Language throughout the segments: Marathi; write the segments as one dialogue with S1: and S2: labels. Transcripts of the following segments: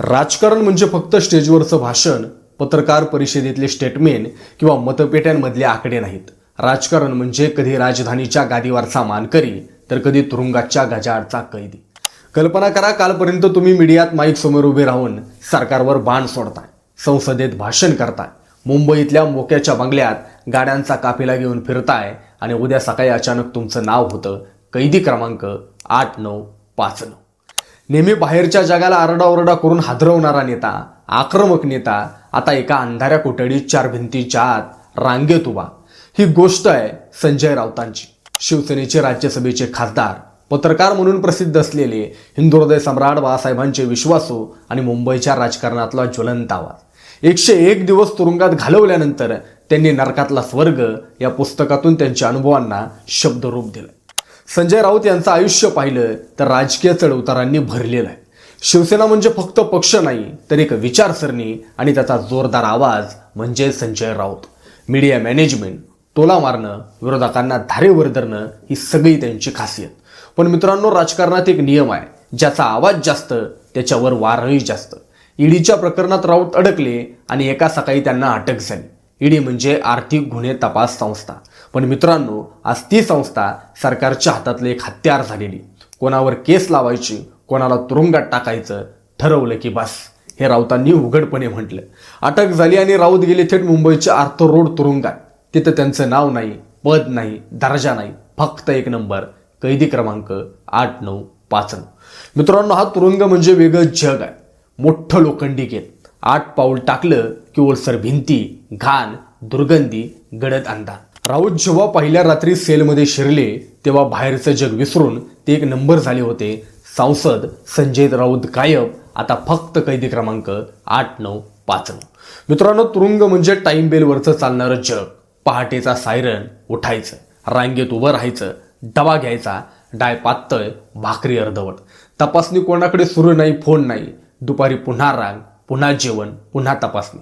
S1: राजकारण म्हणजे फक्त स्टेजवरचं भाषण पत्रकार परिषदेतले स्टेटमेंट किंवा मतपेट्यांमधले आकडे नाहीत. राजकारण म्हणजे कधी राजधानीच्या गादीवरचा मानकरी तर कधी तुरुंगाच्या गजाडचा कैदी. कल्पना करा कालपर्यंत तुम्ही मीडियात माईक समोर उभे राहून सरकारवर बाण सोडताय संसदेत भाषण करताय मुंबईतल्या मोक्याच्या बंगल्यात गाड्यांचा काफिला घेऊन फिरताय आणि उद्या सकाळी अचानक तुमचं नाव होतं कैदी क्रमांक आठ नऊ पाच नऊ. नेहमी बाहेरच्या जगाला आरडाओरडा करून हादरवणारा नेता आक्रमक नेता आता एका अंधाऱ्या कोठडीत चार भिंतीच्या आत रांगेत उभा. ही गोष्ट आहे संजय राऊतांची. शिवसेनेचे राज्यसभेचे खासदार पत्रकार म्हणून प्रसिद्ध असलेले हिंदू हृदय सम्राट बाळासाहेबांचे विश्वासू आणि मुंबईच्या राजकारणातला ज्वलंत आवाज. एकशे एक दिवस तुरुंगात घालवल्यानंतर त्यांनी नरकातला स्वर्ग या पुस्तकातून त्यांच्या अनुभवांना शब्दरूप दिलं. संजय राऊत यांचं आयुष्य पाहिलं तर राजकीय चढउतारांनी भरलेलं आहे. शिवसेना म्हणजे फक्त पक्ष नाही तर एक विचारसरणी आणि त्याचा जोरदार आवाज म्हणजे संजय राऊत. मीडिया मॅनेजमेंट टोला मारणं विरोधकांना धारेवर धरणं ही सगळी त्यांची खासियत. पण मित्रांनो राजकारणात एक नियम आहे ज्याचा आवाज जास्त त्याच्यावर वारही जास्त. ईडीच्या प्रकरणात राऊत अडकले आणि एका सकाळी त्यांना अटक झाली. ईडी म्हणजे आर्थिक गुन्हे तपास संस्था. पण मित्रांनो आज ती संस्था सरकारच्या हातातले एक हत्यार झालेली. कोणावर केस लावायची कोणाला तुरुंगात टाकायचं ठरवलं की बस. हे राऊतांनी उघडपणे म्हटलं. अटक झाली आणि राऊत गेले थेट मुंबईच्या आर्थर रोड तुरुंगात. तिथं त्यांचं नाव नाही पद नाही दर्जा नाही फक्त एक नंबर कैदी क्रमांक आठ नऊ पाच नऊ. मित्रांनो हा तुरुंग म्हणजे वेगळं जग आहे. मोठं लोखंडी गेट. आठ पाऊल टाकलं की ओलसर भिंती घाण दुर्गंधी गडद अंधार. राऊत जेव्हा पहिल्या रात्री सेलमध्ये शिरले तेव्हा बाहेरचं जग विसरून ते एक नंबर झाले होते. सांसद संजय राऊत गायब आता फक्त कैदी क्रमांक आठ नऊ पाच नऊ. मित्रांनो तुरुंग म्हणजे टाईम बेलवरचं चालणारं जग. पहाटेचा सायरन उठायचं. रांगेत उभं राहायचं. डबा घ्यायचा. डाय पातळ भाकरी अर्धवट. तपासणी कोणाकडे सुरू नाही फोन नाही. दुपारी पुन्हा रांग. पुन्हा जेवण पुन्हा तपासणी.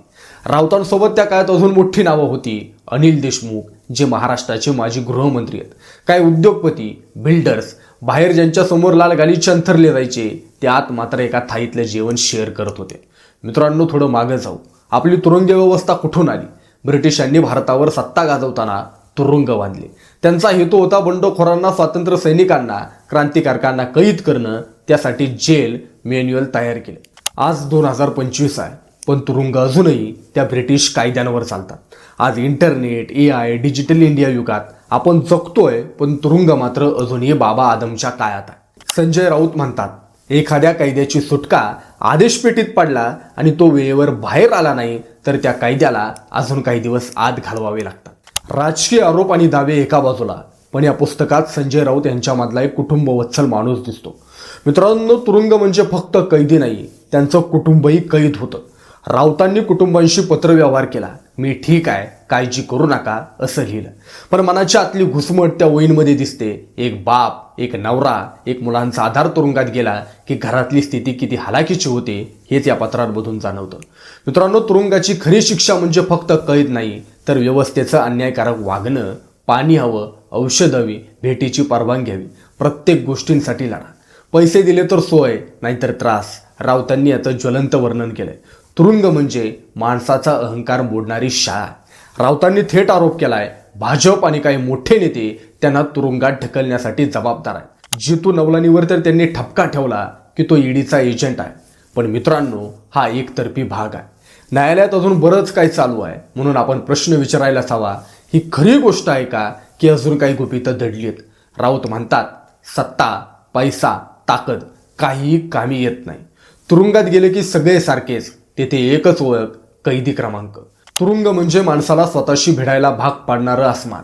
S1: राऊतांसोबत त्या काळात अजून मोठी नावं होती. अनिल देशमुख जे महाराष्ट्राचे माजी गृहमंत्री आहेत. काय उद्योगपती बिल्डर्स बाहेर ज्यांच्या समोर लाल गालीचे चंथरले जायचे ते आत मात्र एका थाईतलं जेवण शेअर करत होते. मित्रांनो थोडं मागं जाऊ. आपली तुरुंग व्यवस्था कुठून आली? ब्रिटिशांनी भारतावर सत्ता गाजवताना तुरुंग बांधले. त्यांचा हेतू होता बंडखोरांना स्वातंत्र्य सैनिकांना क्रांतिकारकांना कैद करणं. त्यासाठी जेल मॅन्युअल तयार केले. आज दोन हजार पंचवीस आहे. पण तुरुंग अजूनही त्या ब्रिटिश कायद्यांवर चालतात. आज internet A I digital India युगात आपण जगतोय पण तुरुंग मात्र अजूनही बाबा आदमच्या काळात आहे. संजय राऊत म्हणतात एखाद्या कायद्याची सुटका आदेशपेटीत पडला आणि तो वेळेवर बाहेर आला नाही तर त्या कायद्याला अजून काही दिवस आत घालवावे लागतात. राजकीय आरोप आणि दावे एका बाजूला. पण या पुस्तकात संजय राऊत यांच्यामधला एक कुटुंब वत्सल माणूस दिसतो. मित्रांनो तुरुंग म्हणजे फक्त कैदी नाही त्यांचं कुटुंबही कैद होतं. राऊतांनी कुटुंबांशी पत्रव्यवहार केला. मी ठीक आहे काळजी करू नका असं लिहिलं. पण मनाची आतली घुसमट त्या वहींमध्ये दिसते. एक बाप एक नवरा एक मुलांचा आधार तुरुंगात गेला की घरातली स्थिती किती हलाखीची होते हेच या पत्रांमधून जाणवतं. मित्रांनो तुरुंगाची खरी शिक्षा म्हणजे फक्त कैद नाही तर व्यवस्थेचं अन्यायकारक वागणं पाणी हवं औषध हवी भेटीची परवानगी हवी. प्रत्येक गोष्टींसाठी लढा. पैसे दिले तर सोय नाहीतर त्रास. राऊतांनी याचं ज्वलंत वर्णन केलंय. तुरुंग म्हणजे माणसाचा अहंकार मोडणारी शाळा. राऊतांनी थेट आरोप केलाय भाजप आणि काही मोठे नेते त्यांना तुरुंगात ढकलण्यासाठी जबाबदार आहे जितू नवलानीवर तर त्यांनी ठपका ठेवला की तो ईडीचा एजंट आहे. पण मित्रांनो हा एकतर्फी भाग आहे. न्यायालयात अजून बरंच काही चालू आहे म्हणून आपण प्रश्न विचारायलाच हवा. ही खरी गोष्ट आहे का की अजून काही गुपितं दडली आहेत राऊत म्हणतात सत्ता पैसा. ताकद काहीही कामी येत नाही. तुरुंगात गेले की सगळे सारखेच तेथे एकच ओळख कैदी क्रमांक. तुरुंग म्हणजे माणसाला स्वतःशी भिडायला भाग पाडणारं आसमान.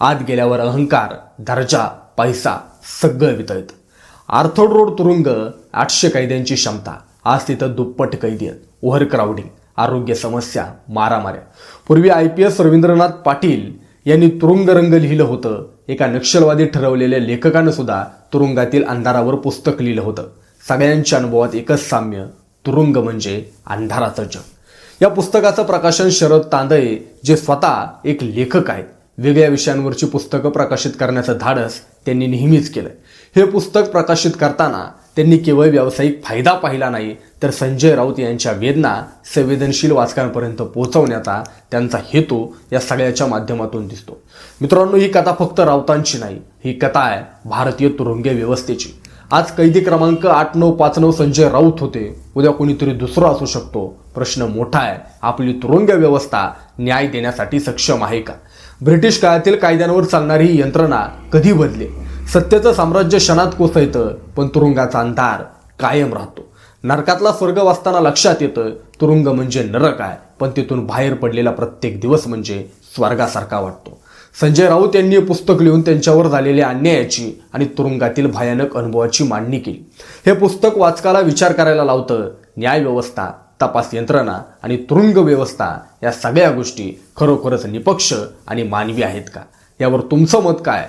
S1: आत गेल्यावर अहंकार दर्जा पैसा सगळं वितळत. आर्थोड रोड तुरुंग आठशे कैद्यांची क्षमता. आज तिथं दुप्पट कैदी आहेत. ओव्हर क्राऊडिंग आरोग्य समस्या मारामाऱ्या. पूर्वी I P S Ravindranath Patil यांनी तुरुंग रंग लिहिलं होतं. एका नक्षलवादी ठरवलेल्या लेखकानं सुद्धा तुरुंगातील अंधारावर पुस्तक लिहिलं होतं. सगळ्यांच्या अनुभवात एकच साम्य तुरुंग म्हणजे अंधाराचं जग. या पुस्तकाचं प्रकाशन शरद तांदळे जे स्वतः एक लेखक आहेत वेगळ्या विषयांवरची पुस्तकं प्रकाशित करण्याचं धाडस त्यांनी नेहमीच केलं हे पुस्तक प्रकाशित करताना त्यांनी केवळ व्यावसायिक फायदा पाहिला नाही तर संजय राऊत यांच्या वेदना संवेदनशील वाचकांपर्यंत पोहोचवण्याचा त्यांचा हेतू या सगळ्याच्या माध्यमातून दिसतो. मित्रांनो ही कथा फक्त राऊतांची नाही ही कथा आहे भारतीय तुरुंग व्यवस्थेची. आज कैदी क्रमांक आठ नऊ पाच नऊ संजय राऊत होते. उद्या कोणीतरी दुसरा असू शकतो. प्रश्न मोठा आहे. आपली तुरुंग व्यवस्था न्याय देण्यासाठी सक्षम आहे का? ब्रिटिश काळातील कायद्यांवर चालणारी ही यंत्रणा कधी बदले सत्याचं साम्राज्य क्षणात कोसळतं पण तुरुंगाचा अंधार कायम राहतो. नरकातला स्वर्ग वाचताना लक्षात येतं तुरुंग म्हणजे नरक आहे पण तिथून बाहेर पडलेला प्रत्येक दिवस म्हणजे स्वर्गासारखा वाटतो. संजय राऊत यांनी पुस्तक लिहून त्यांच्यावर झालेल्या अन्यायाची आणि तुरुंगातील भयानक अनुभवाची मांडणी केली. हे पुस्तक वाचकाला विचार करायला लावतं न्यायव्यवस्था तपास यंत्रणा आणि तुरुंग व्यवस्था या सगळ्या गोष्टी खरोखरच निपक्ष आणि मानवी आहेत का? यावर तुमचं मत काय?